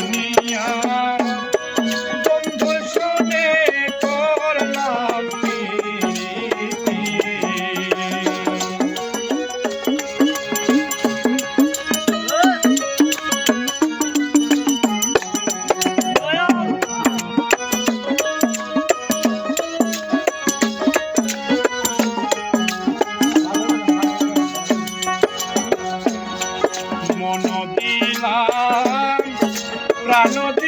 জানিয়া প্রাণ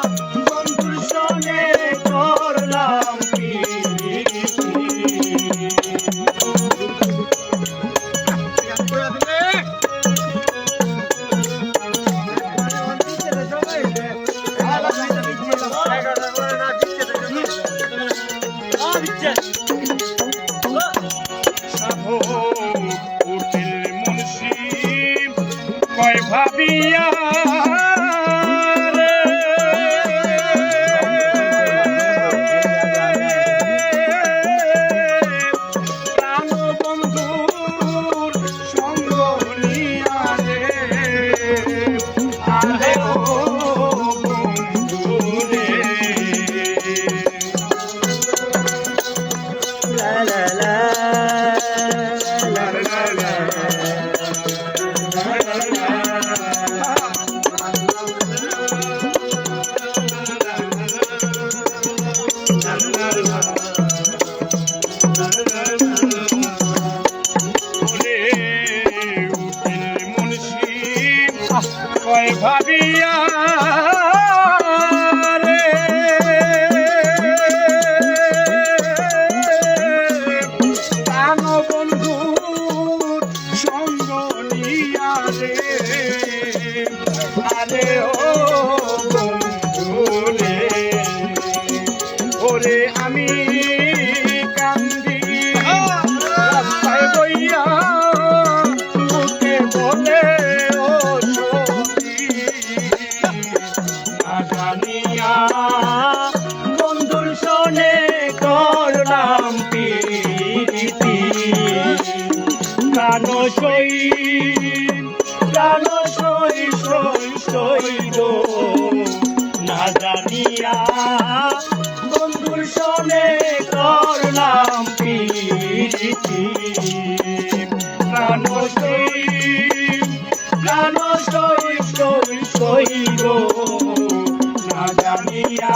ভাবিয়া ভাবিয়া রে। প্রাণ বন্ধু সঙ্গ নিয়া রে। আরে ও সই না জানিয়া বন্ধুর সনে করলাম পিছি প্রাণ সই প্রাণ সই সই না জানিয়া